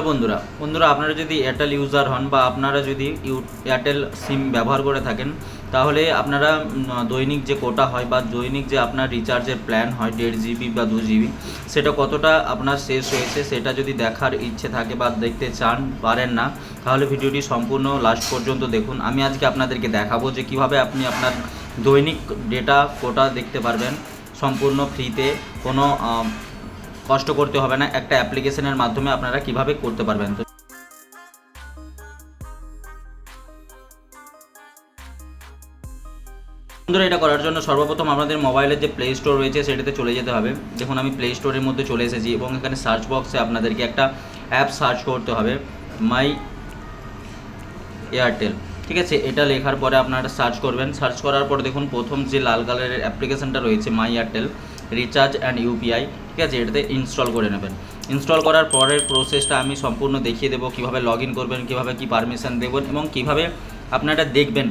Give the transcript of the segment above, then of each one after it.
Hello বন্ধুরা বন্ধুরা আপনারা যদি এয়ারটেল ইউজার হন বা আপনারা যদি ইউ- এয়ারটেল সিম ব্যবহার করে থাকেন, তাহলে আপনারা দৈনিক যে কোটা হয় বা দৈনিক যে আপনার রিচার্জের প্ল্যান হয় দেড় জিবি বা দু জিবি সেটা কতটা আপনার শেষ হয়েছে সেটা যদি দেখার ইচ্ছে থাকে বা দেখতে চান, পারেন না, তাহলে ভিডিওটি সম্পূর্ণ লাস্ট পর্যন্ত দেখুন। আমি আজকে আপনাদেরকে দেখাবো যে কীভাবে আপনি আপনার দৈনিক ডেটা কোটা দেখতে পারবেন সম্পূর্ণ ফ্রিতে কোনো কষ্ট করতে হবে না, একটা অ্যাপ্লিকেশনের মাধ্যমে আপনারা কীভাবে করতে পারবেন? তো বন্ধুরা, এটা করার জন্য সর্বপ্রথম আপনাদের মোবাইলের যে প্লে স্টোর রয়েছে, সেটাতে চলে যেতে হবে। দেখুন, আমি প্লে স্টোরের মধ্যে চলে এসেছি এবং এখানে সার্চ বক্সে আপনাদেরকে একটা অ্যাপ সার্চ করতে হবে মাই এয়ারটেল ঠিক আছে, এটা লেখার পরে আপনারা সার্চ করবেন। সার্চ করার পর দেখুন, প্রথম যে লাল কালারের অ্যাপ্লিকেশনটা রয়েছে my Airtel recharge and UPI ঠিক আছে? এটাতে ইনস্টল করে নেবেন। ইনস্টল করার পরের প্রসেসটা আমি সম্পূর্ণ দেখিয়ে দেবো, কীভাবে লগ ইন করবেন, কীভাবে কী পারমিশন দেবেন এবং কীভাবে আপনারা দেখবেন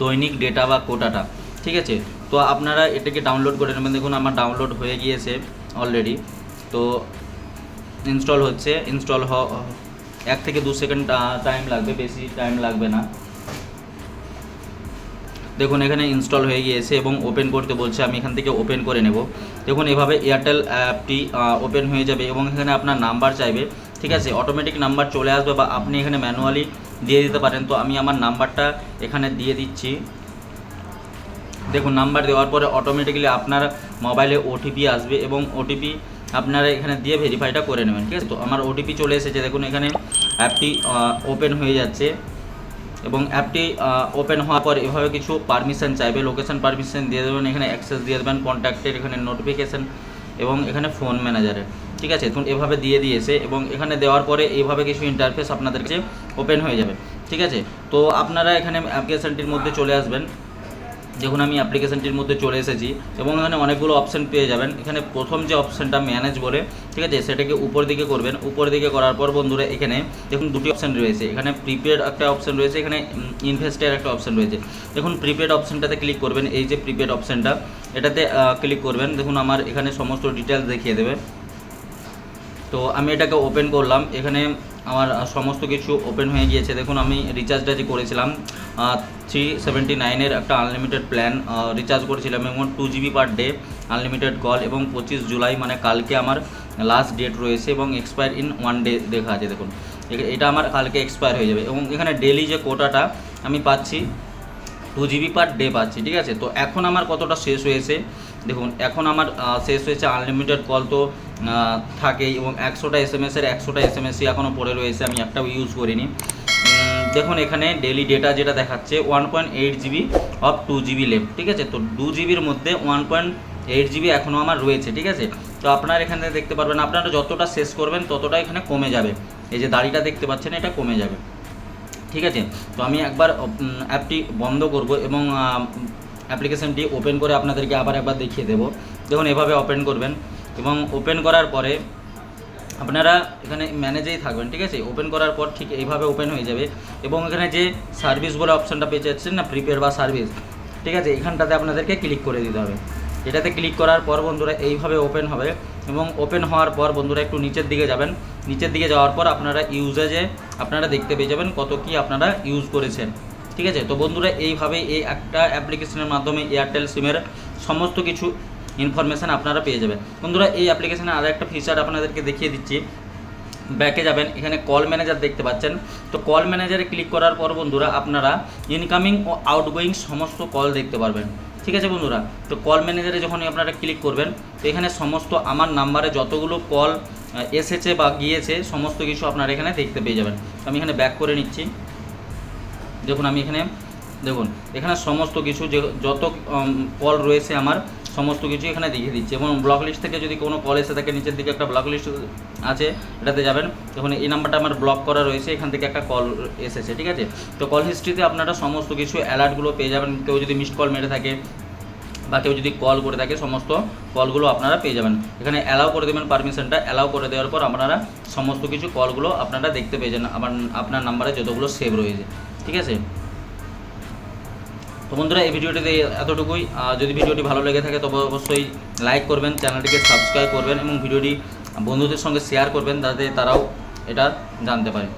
দৈনিক ডেটা বা কোটাটা ঠিক আছে? তো আপনারা এটাকে ডাউনলোড করে নেবেন। দেখুন, আমার ডাউনলোড হয়ে গিয়েছে অলরেডি তো ইনস্টল হচ্ছে। ইনস্টল হ এক থেকে দু সেকেন্ড টাইম লাগবে, বেশি টাইম লাগবে না। দেখুন, এখানে ইনস্টল হয়ে গিয়েছে এবং ওপেন করতে বলছে, আমি এখান থেকে ওপেন করে নেব। দেখুন, এভাবে এয়ারটেল অ্যাপটি ওপেন হয়ে যাবে এবং এখানে আপনার নাম্বার চাইবে, ঠিক আছে? অটোমেটিক নাম্বার চলে আসবে বা আপনি এখানে ম্যানুয়ালি দিয়ে দিতে পারেন। তো আমি আমার নাম্বারটা এখানে দিয়ে দিচ্ছি। দেখুন নাম্বার দেওয়ার পরে অটোমেটিক্যালি আপনার মোবাইলে ওটিপি আসবে এবং ওটিপি আপনারা এখানে দিয়ে ভেরিফাইটা করে নেবেন, ঠিক আছে? তো আমার ওটিপি চলে এসেছে। দেখুন, এখানে অ্যাপটি ওপেন হয়ে যাচ্ছে। এবং অ্যাপটি ওপেন হওয়ার পর এভাবে কিছু পারমিশন চাইবে। লোকেশন পারমিশন দিয়ে দেবেন, এখানে অ্যাক্সেস দিয়ে দেবেন কন্ট্যাক্টের এখানে নোটিফিকেশান এবং এখানে ফোন ম্যানেজারের ঠিক আছে? তো এভাবে দিয়ে দিয়েছে এবং এখানে দেওয়ার পরে এইভাবে কিছু ইন্টারফেস আপনাদের কাছে ওপেন হয়ে যাবে। ঠিক আছে? তো আপনারা এখানে অ্যাপ্লিকেশানটির মধ্যে চলে আসবেন। দেখুন, আমি অ্যাপ্লিকেশনটির মধ্যে চলে এসেছি এবং এখানে অনেকগুলো অপশান পেয়ে যাবেন। এখানে প্রথম যে অপশানটা ম্যানেজ বলে, ঠিক আছে, সেটাকে উপর দিকে করবেন। উপর দিকে করার পর বন্ধুরা, এখানে দেখুন দুটি অপশান রয়েছে। এখানে প্রিপেড একটা অপশান রয়েছে, এখানে ইনভেস্টের একটা অপশান রয়েছে। দেখুন প্রিপেড অপশানটাতে ক্লিক করবেন, এই যে প্রিপেড অপশানটা এটাতে ক্লিক করবেন। দেখুন, আমার এখানে সমস্ত ডিটেলস দেখিয়ে দেবে। তো আমি এটাকে ওপেন করলাম। এখানে আমার সমস্ত কিছু ওপেন হয়ে গিয়েছে। দেখুন, আমি রিচার্জটা যে করেছিলাম থ্রি সেভেন্টি নাইনের একটা আনলিমিটেড প্ল্যান রিচার্জ করেছিলাম। এবং two GB per day unlimited call এবং পঁচিশ জুলাই মানে কালকে আমার লাস্ট ডেট রয়েছে এবং এক্সপায়ার ইন ওয়ান ডে দেখা আছে, দেখুন। এটা আমার কালকে এক্সপায়ার হয়ে যাবে। এবং এখানে ডেলি যে কোটাটা আমি পাচ্ছি টু জিবি পার ডে পাচ্ছি, ঠিক আছে? তো এখন আমার কতটা শেষ হয়েছে? দেখুন, এখন আমার শেষ হয়েছে আনলিমিটেড কল তো থাকেই এবং একশোটা এস এম এসের একশোটা এস এম এসই এখনও পড়ে রয়েছে, আমি একটাও ইউজ করিনি। দেখুন, এখানে ডেলি ডেটা যেটা দেখাচ্ছে one point eight GB of two GB left ঠিক আছে? তো টু জিবির মধ্যে ওয়ান পয়েন্ট এইট জিবি এখনও আমার রয়েছে, ঠিক আছে? তো আপনারা এখানে দেখতে পারবেন, আপনারা যতটা শেষ করবেন, ততটা এখানে কমে যাবে। এই যে দাড়িটা দেখতে পাচ্ছেন, এটা কমে যাবে। ঠিক আছে? তো আমি একবার অ্যাপটি বন্ধ করব এবং অ্যাপ্লিকেশনটি ওপেন করে আপনাদেরকে আবার একবার দেখিয়ে দেবো। দেখুন, এভাবে ওপেন করবেন এবং ওপেন করার পরে আপনারা এখানে ম্যানেজেই থাকবেন, ঠিক আছে? ওপেন করার পর ঠিক এইভাবে ওপেন হয়ে যাবে এবং এখানে যে সার্ভিস বলে অপশানটা পেয়ে যাচ্ছেন না প্রিপেড বা সার্ভিস ঠিক আছে? এখানটাতে আপনাদেরকে ক্লিক করে দিতে হবে। এটাতে ক্লিক করার পর বন্ধুরা এইভাবে ওপেন হবে এবং ওপেন হওয়ার পর বন্ধুরা একটু নিচের দিকে যাবেন। নিচের দিকে যাওয়ার পর আপনারা ইউজেজে আপনারা দেখতে পেয়ে যাবেন কত কি আপনারা ইউজ করেছেন। ঠিক আছে? তো বন্ধুরা এইভাবে এই একটা অ্যাপ্লিকেশনের মাধ্যমে এয়ারটেল সিমের সমস্ত কিছু ইনফরমেশান আপনারা পেয়ে যাবেন। বন্ধুরা, এই অ্যাপ্লিকেশনের আরও একটা ফিচার আপনাদেরকে দেখিয়ে দিচ্ছি। ব্যাকে যাবেন, এখানে কল ম্যানেজার দেখতে পাচ্ছেন। তো কল ম্যানেজারে ক্লিক করার পর বন্ধুরা, আপনারা ইনকামিং ও আউটগোয়িং সমস্ত কল দেখতে পারবেন। ঠিক আছে বন্ধুরা? তো কল ম্যানেজারে যখনই আপনারা ক্লিক করবেন, তো এখানে সমস্ত আমার নাম্বারে যতগুলো কল এসেছে বা গিয়েছে, সমস্ত কিছু আপনারা এখানে দেখতে পেয়ে যাবেন। আমি এখানে ব্যাক করে নিচ্ছি। দেখুন, আমি এখানে, দেখুন, এখানে সমস্ত কিছু যে, যত কল রয়েছে আমার, সমস্ত কিছু এখানে দেখিয়ে দিচ্ছে। এবং ব্লক লিস্ট থেকে যদি কোনো কল এসে থাকে, নিচের দিকে একটা ব্লক লিস্ট আছে, এটাতে যাবেন। দেখুন, এই নাম্বারটা আমার ব্লক করা রয়েছে, এখান থেকে একটা কল এসেছে, ঠিক আছে? তো কল হিস্ট্রিতে আপনারা সমস্ত কিছু অ্যালার্টগুলো পেয়ে যাবেন। কেউ যদি মিসড কল মেরে থাকে, বা কেউ যদি কল করে থাকে, সমস্ত কলগুলো আপনারা পেয়ে যাবেন। এখানে অ্যালাউ করে দেবেন পারমিশনটা অ্যালাউ করে দেওয়ার পর আপনারা সমস্ত কিছু কলগুলো আপনারা দেখতে পেয়ে যান। আমার, আপনার নাম্বারে যতগুলো সেভ রয়েছে। ঠিক আছে? তো বন্ধুরা, এই ভিডিওটিতে এতটুকুই। যদি ভিডিওটি ভালো লেগে থাকে, তবে অবশ্যই লাইক করবেন, চ্যানেলটিকে সাবস্ক্রাইব করবেন এবং ভিডিওটি বন্ধুদের সঙ্গে শেয়ার করবেন, যাতে তারাও এটা জানতে পারেন